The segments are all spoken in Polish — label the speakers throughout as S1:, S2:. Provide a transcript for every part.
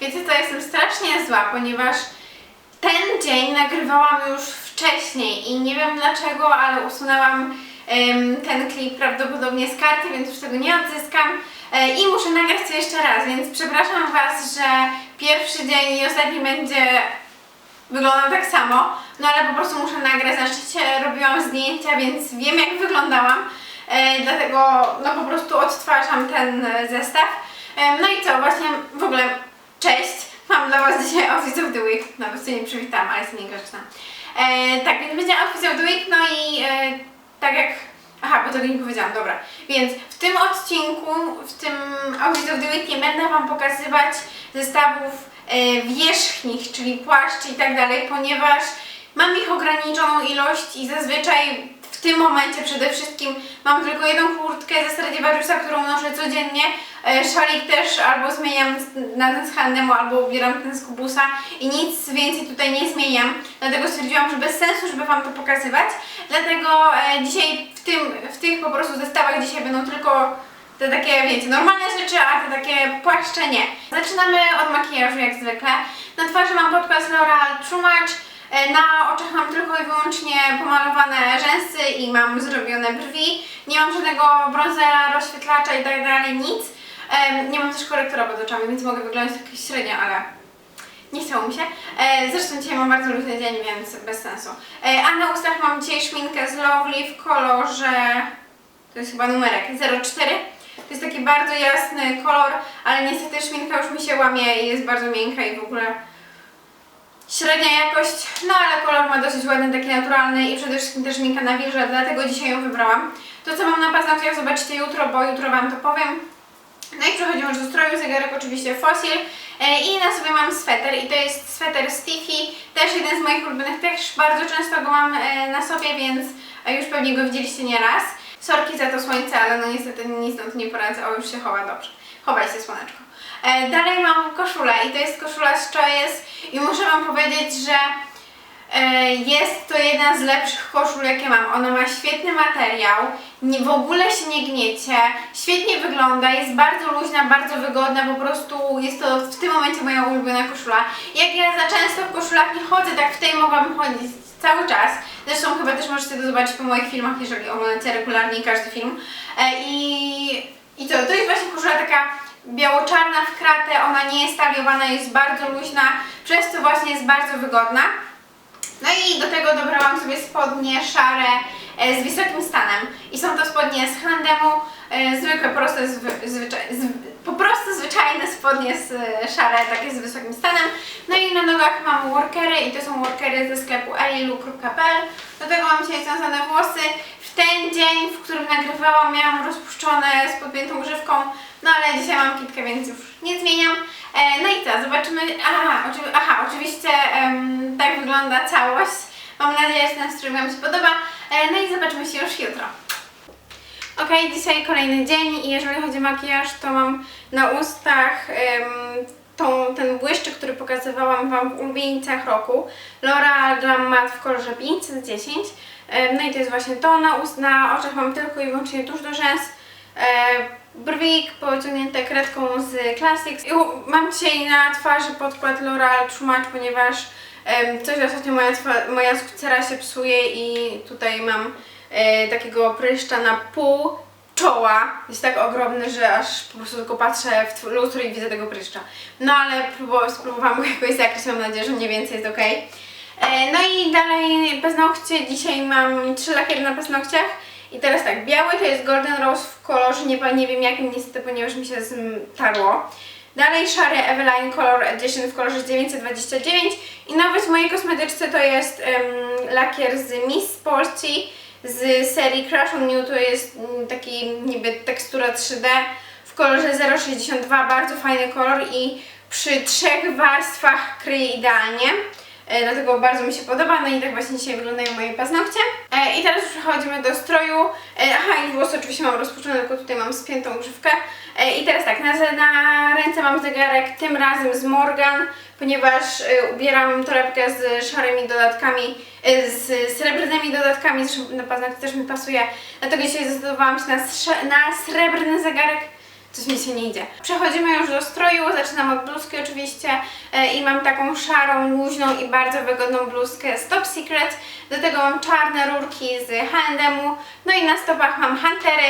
S1: Wiecie co, jestem strasznie zła, ponieważ ten dzień nagrywałam już wcześniej i nie wiem dlaczego, ale usunęłam em, ten klip prawdopodobnie z karty, więc już tego nie odzyskam. E, I muszę nagrać to jeszcze raz, więc przepraszam Was, że pierwszy dzień i ostatni będzie wyglądał tak samo, no ale po prostu muszę nagrać. Na szczęście robiłam zdjęcia, więc wiem jak wyglądałam, e, dlatego no po prostu odtwarzam ten e, zestaw. E, no i co, właśnie w ogóle cześć, mam dla Was dzisiaj Office of the Week, nawet się nie przywitałam, ale jestem niegrzeczna. E, tak, więc będzie Office of the Week, no i e, tak jak Aha, bo tego nie powiedziałam, dobra. Więc w tym odcinku, w tym Office of the Week nie będę Wam pokazywać zestawów e, wierzchnich, czyli płaszczy i tak dalej, ponieważ mam ich ograniczoną ilość i zazwyczaj w tym momencie przede wszystkim mam tylko jedną kurtkę ze Stradivariusa, którą noszę codziennie. E, Szalik też albo zmieniam na ten z H&M, albo ubieram ten z Kubusa i nic więcej tutaj nie zmieniam. Dlatego stwierdziłam, że bez sensu, żeby Wam to pokazywać. Dlatego e, dzisiaj w, tym, w tych po prostu zestawach dzisiaj będą tylko te takie, wiecie, normalne rzeczy, a te takie płaszcze nie. Zaczynamy od makijażu jak zwykle. Na twarzy mam podkład L'Oreal True Match. E, Na oczach mam tylko i wyłącznie pomalowane rzęsy i mam zrobione brwi. Nie mam żadnego bronzera, rozświetlacza i tak dalej, nic. Nie mam też korektora pod oczami, więc mogę wyglądać jakieś średnio, ale nie chciało mi się. E, zresztą dzisiaj mam bardzo luźny dzień, więc bez sensu. E, a na ustach mam dzisiaj szminkę z Lovely w kolorze, to jest chyba numerek 04. To jest taki bardzo jasny kolor, ale niestety szminka już mi się łamie i jest bardzo miękka i w ogóle średnia jakość, no ale kolor ma dosyć ładny, taki naturalny i przede wszystkim też szminka nawilża, dlatego dzisiaj ją wybrałam. To co mam na paznokciach zobaczycie jutro, bo jutro Wam to powiem. No i przechodzimy do stroju, zegarek oczywiście Fossil e, i na sobie mam sweter i to jest sweter Stiffy, też jeden z moich ulubionych, też bardzo często go mam e, na sobie, więc e, już pewnie go widzieliście nieraz. Sorki za to słońce, ale no niestety nic na to nie poradzę, o już się chowa dobrze. Chowaj się słoneczko. Dalej mam koszulę i to jest koszula z Choice i muszę Wam powiedzieć, że Jest to jedna z lepszych koszul, jakie mam. Ona ma świetny materiał, w ogóle się nie gniecie, świetnie wygląda, jest bardzo luźna, bardzo wygodna, po prostu jest to w tym momencie moja ulubiona koszula. Jak ja za często w koszulach nie chodzę, tak w tej mogłabym chodzić cały czas. Zresztą chyba też możecie to zobaczyć po moich filmach, jeżeli oglądacie regularnie każdy film. E, I, i co, to jest właśnie koszula taka biało-czarna w kratę, ona nie jest taliowana, jest bardzo luźna, przez co właśnie jest bardzo wygodna. No i do tego dobrałam sobie spodnie szare e, z wysokim stanem. I są to spodnie z H&M-u, e, zwykłe, proste, zwy, zwyczaj, z, po prostu zwyczajne spodnie z, e, szare, takie z wysokim stanem. No na nogach mam workery i to są workery ze sklepu elilu.pl. Do tego mam dzisiaj związane włosy. W ten dzień, w którym nagrywałam, miałam rozpuszczone z podpiętą grzywką, no ale dzisiaj mam kitkę, więc już nie zmieniam. E, no i co, zobaczymy. Aha, aha oczywiście em, tak wygląda całość. Mam nadzieję, że ten strój Wam się podoba. E, no i zobaczymy się już jutro. Ok, dzisiaj kolejny dzień i jeżeli chodzi o makijaż, to mam na ustach em, tą, ten błyszczyk, który pokazywałam Wam w ulubienicach roku. L'Oreal Glam Matte w kolorze 510. Em, no i to jest właśnie to. Na, ust, na oczach mam tylko i wyłącznie tuż do rzęs. Brwik pociągnięte kredką z Classics. I mam dzisiaj na twarzy podkład L'Oreal True Match, ponieważ coś ostatnio moja, moja skóra się psuje i tutaj mam e, takiego pryszcza na pół czoła. Jest tak ogromny, że aż po prostu tylko patrzę w lustro i widzę tego pryszcza. No ale próbu- spróbowałam go jakoś zakryć, mam nadzieję, że mniej więcej jest ok. E, No i dalej paznokcie. Dzisiaj mam trzy lakiery na paznokciach. I teraz tak, biały to jest Golden Rose w kolorze, nie, nie wiem jakim niestety, ponieważ mi się ztarło. Dalej szary Eveline Color Edition w kolorze 929 i nowość w mojej kosmetyczce to jest em, lakier z Miss Sporty z serii Crush on You, to jest mm, taki niby tekstura 3D w kolorze 062, bardzo fajny kolor i przy trzech warstwach kryje idealnie. E, dlatego bardzo mi się podoba, no i tak właśnie dzisiaj wyglądają moje paznokcie. E, I teraz już przechodzimy do stroju. E, aha, i włosy oczywiście mam rozpuszczone, tylko tutaj mam spiętą grzywkę. I teraz tak, na, na ręce mam zegarek, tym razem z Morgan, ponieważ ubieram torebkę z szarymi dodatkami, z srebrnymi dodatkami, zresztą na paznokcie też mi pasuje. Dlatego dzisiaj zdecydowałam się na, na srebrny zegarek. Coś mi się nie idzie. Przechodzimy już do stroju, zaczynam od bluzki oczywiście e, i mam taką szarą, luźną i bardzo wygodną bluzkę z Top Secret. Do tego mam czarne rurki z H&M-u, no i na stopach mam huntery.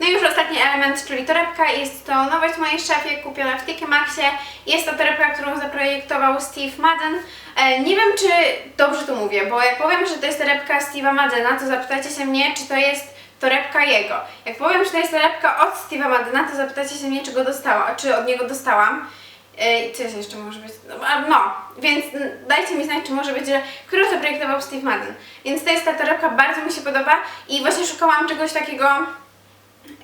S1: No i już ostatni element, czyli torebka. Jest to nowość w mojej szafie, kupiona w TK Maxie. Jest to torebka, którą zaprojektował Steve Madden. E, nie wiem, czy dobrze to mówię, bo jak powiem, że to jest torebka Steve'a Maddena, to zapytacie się mnie, czy to jest torebka jego. Jak powiem, że to jest torebka od Steve'a Maddena, to zapytacie się mnie, czy go dostała, czy od niego dostałam. E, I coś jeszcze może być. No, no, więc dajcie mi znać, czy może być, że który to projektował Steve Madden. Więc to jest ta torebka, bardzo mi się podoba i właśnie szukałam czegoś takiego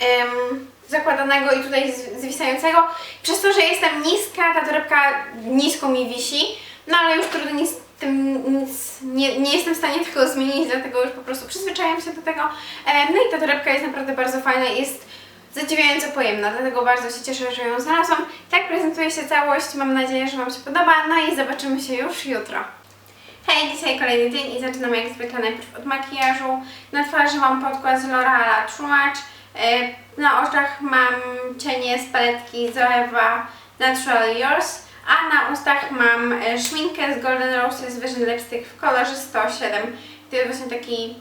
S1: em, zakładanego i tutaj zwisającego. Przez to, że jestem niska, ta torebka nisko mi wisi, no ale już trudno nic tym nic, nie, nie jestem w stanie tego zmienić, dlatego już po prostu przyzwyczajam się do tego. Em, no i ta torebka jest naprawdę bardzo fajna jest zadziwiająco pojemna, dlatego bardzo się cieszę, że ją znalazłam. Tak prezentuje się całość, mam nadzieję, że Wam się podoba, no i zobaczymy się już jutro. Hej, dzisiaj kolejny dzień i zaczynam jak zwykle najpierw od makijażu. Na twarzy mam podkład z L'Oreala True Match. E, Na oczach mam cienie z paletki Zoeva Natural Yours, a na ustach mam e, szminkę z Golden Roses Vision Lipstick w kolorze 107. To jest właśnie taki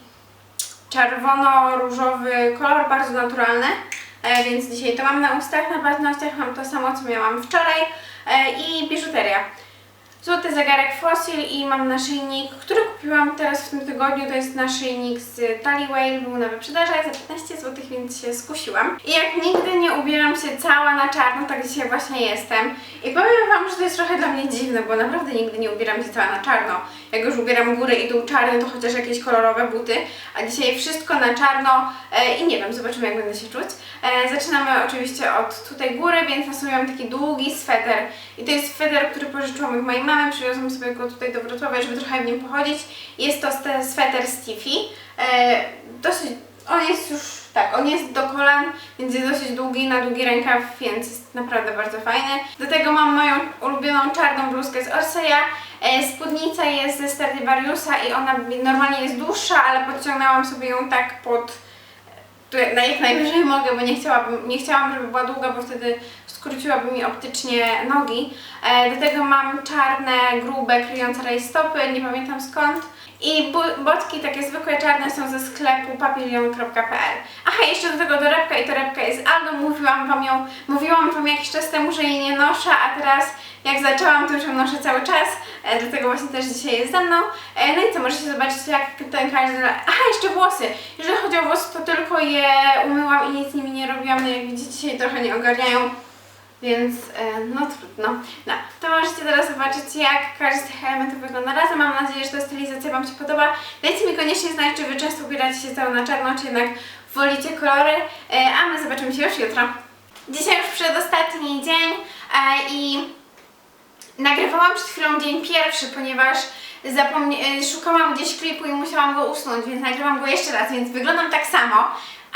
S1: czerwono-różowy kolor, bardzo naturalny. E, więc dzisiaj to mam na ustach, na paznokciach mam to samo, co miałam wczoraj e, i biżuteria. Złoty zegarek Fossil i mam naszyjnik, który kupiłam teraz w tym tygodniu. To jest naszyjnik z Tally Whale, był na wyprzedaży za 15 zł, więc się skusiłam. I jak nigdy nie ubieram się cała na czarno, tak dzisiaj właśnie jestem. I powiem Wam, że to jest trochę dla mnie dziwne, bo naprawdę nigdy nie ubieram się cała na czarno. Jak już ubieram górę i dół czarny, to chociaż jakieś kolorowe buty, a dzisiaj wszystko na czarno e, i nie wiem, zobaczymy jak będę się czuć. E, zaczynamy oczywiście od tutaj góry, więc na sobie mam taki długi sweter. I to jest sweter, który pożyczyłam od mojej mamy, przywiozłam sobie go tutaj do Wrocławia, żeby trochę w nim pochodzić. Jest to ste- sweter Stiffy. E, dosyć, on jest już, tak, on jest do kolan, więc jest dosyć długi, na długi rękaw, więc jest naprawdę bardzo fajny. Do tego mam moją ulubioną czarną bluzkę z Orseya. E, spódnica jest ze Stradivariusa i ona normalnie jest dłuższa, ale podciągnęłam sobie ją tak pod tu na jak najwyżej mogę, bo nie chciałabym, nie chciałam, żeby była długa, bo wtedy skróciłaby mi optycznie nogi. E, do tego mam czarne, grube, kryjące rajstopy, nie pamiętam skąd. I botki takie zwykłe czarne są ze sklepu papilion.pl. Aha, jeszcze do tego torebka i torebka jest Aldo. Mówiłam wam ją, mówiłam wam jakiś czas temu, że jej nie noszę, a teraz jak zaczęłam, to już ją noszę cały czas. E, dlatego właśnie też dzisiaj jest ze mną. E, no i co, możecie zobaczyć jak ten każdy... Aha, jeszcze włosy. Jeżeli chodzi o włosy, to tylko je umyłam i nic z nimi nie robiłam. No jak widzicie, się trochę nie ogarniają. Więc e, no trudno. No, to możecie teraz zobaczyć jak każdy z tych elementów wygląda razem. Mam nadzieję, że ta stylizacja Wam się podoba. Dajcie mi koniecznie znać, czy Wy często ubieracie się całe na czarno, czy jednak wolicie kolory. A my zobaczymy się już jutro. Dzisiaj już przedostatni dzień e, i nagrywałam przed chwilą dzień pierwszy, ponieważ zapomnie- e, szukałam gdzieś klipu i musiałam go usunąć, więc nagrywam go jeszcze raz, więc wyglądam tak samo,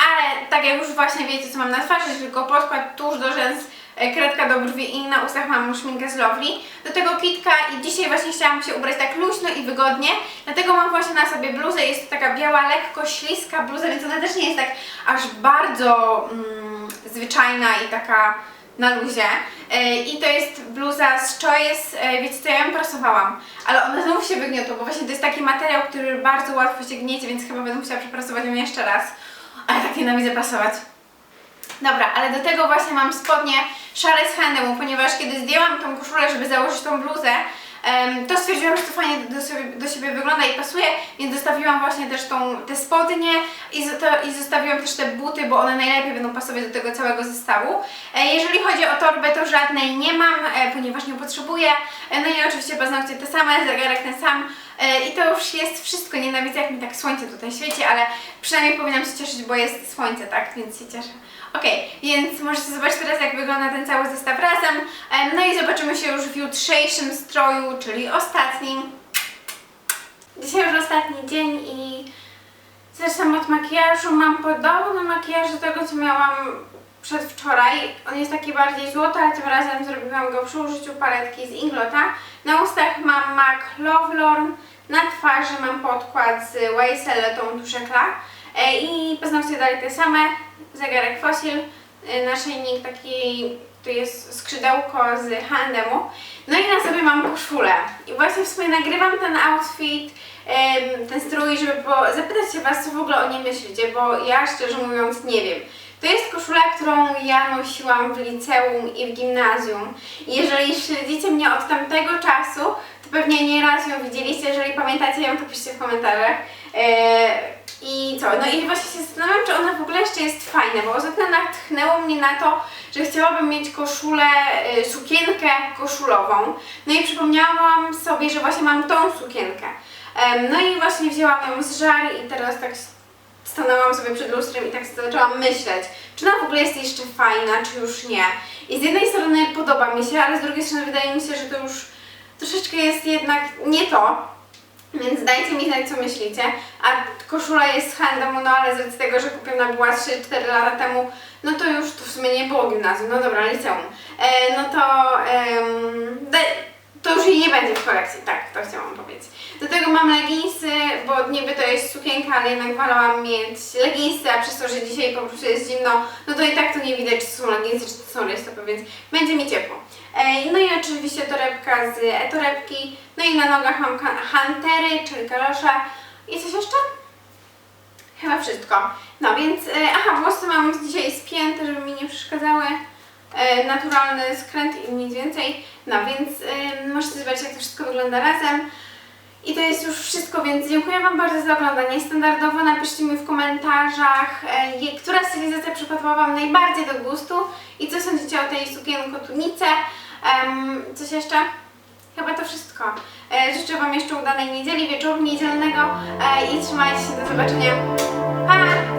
S1: ale tak jak już właśnie wiecie, co mam na twarzy, tylko podkład tuż do rzęs, e, kredka do brwi i na ustach mam szminkę z Lovely. Do tego kitka i dzisiaj właśnie chciałam się ubrać tak luźno i wygodnie, dlatego mam właśnie na sobie bluzę, jest to taka biała, lekko śliska bluza, więc ona też nie jest tak aż bardzo mm, zwyczajna i taka na luzie. E, I to jest bluza z Choice, e, wiecie co, ja ją prasowałam, ale ona znowu się wygniotła, bo właśnie to jest taki materiał, który bardzo łatwo się gniecie, więc chyba będę musiała przeprasować ją jeszcze raz. Ale tak nienawidzę prasować. Dobra, ale do tego właśnie mam spodnie szare z H&M-u, ponieważ kiedy zdjęłam tą koszulę, żeby założyć tą bluzę, to stwierdziłam, że to fajnie do, sobie, do siebie wygląda i pasuje, więc zostawiłam właśnie też tą, te spodnie i, zo- i zostawiłam też te buty, bo one najlepiej będą pasować do tego całego zestawu. E, jeżeli chodzi o torbę, to żadnej nie mam, e, ponieważ nie potrzebuję. E, no i oczywiście paznokcie te same, zegarek ten sam. I to już jest wszystko. Nienawidzę, jak mi tak słońce tutaj świeci, ale przynajmniej powinnam się cieszyć, bo jest słońce, tak? Więc się cieszę. Okej, więc możecie zobaczyć teraz, jak wygląda ten cały zestaw razem. No i zobaczymy się już w jutrzejszym stroju, czyli ostatnim. Dzisiaj już ostatni dzień i zaczynam od makijażu. Mam podobny makijaż do tego, co miałam przedwczoraj. On jest taki bardziej złoty, ale tym razem zrobiłam go przy użyciu paletki z Inglota. Na ustach mam MAC Love Lorn, na twarzy mam podkład z Waysel tą e, i paznokcie dalej te same, zegarek Fossil, y, naszyjnik taki, tu jest skrzydełko z H&M-u. No i na sobie mam koszulę. I właśnie w sumie nagrywam ten outfit, ten strój, żeby zapytać się Was, co w ogóle o niej myślicie, bo ja szczerze mówiąc nie wiem. To jest koszula, którą ja nosiłam w liceum i w gimnazjum. Jeżeli śledzicie mnie od tamtego czasu, to pewnie nieraz ją widzieliście. Jeżeli pamiętacie ją, to piszcie w komentarzach. Eee, I co? No i właśnie się zastanawiam, czy ona w ogóle jeszcze jest fajna, bo ostatnio natchnęło mnie na to, że chciałabym mieć koszulę, y, sukienkę koszulową. No i przypomniałam sobie, że właśnie mam tą sukienkę. No i właśnie wzięłam ją z żar i teraz tak stanęłam sobie przed lustrem i tak zaczęłam myśleć, czy ona w ogóle jest jeszcze fajna, czy już nie. I z jednej strony podoba mi się, ale z drugiej strony wydaje mi się, że to już troszeczkę jest jednak nie to. Więc dajcie mi znać, co myślicie. A koszula jest z handlu, no ale z tego, że kupiona była 3-4 lata temu, no to już to w sumie nie było gimnazjum, no dobra, liceum. E, no to, em, to już jej nie będzie w kolekcji, tak, to chciałam powiedzieć. Do tego mam leginsy, bo niby to jest sukienka, ale jednak wolałam mieć leginsy, a przez to, że dzisiaj po prostu jest zimno, no to i tak to nie widać, czy to są leginsy, czy to są rajstopy, więc będzie mi ciepło. No i oczywiście torebka z e-torebki, no i na nogach mam hantery, czyli kalosze i coś jeszcze? Chyba wszystko. No więc, e, aha, włosy mam dzisiaj spięte, żeby mi nie przeszkadzały. E, naturalny skręt i nic więcej. No więc e, możecie zobaczyć, jak to wszystko wygląda razem. I to jest już wszystko, więc dziękuję Wam bardzo za oglądanie. Standardowo napiszcie mi w komentarzach, która stylizacja przypadła Wam najbardziej do gustu i co sądzicie o tej sukienko-tunice. Em, coś jeszcze? Chyba to wszystko. E, życzę Wam jeszcze udanej niedzieli, wieczoru niedzielnego e, i trzymajcie się, do zobaczenia. Pa!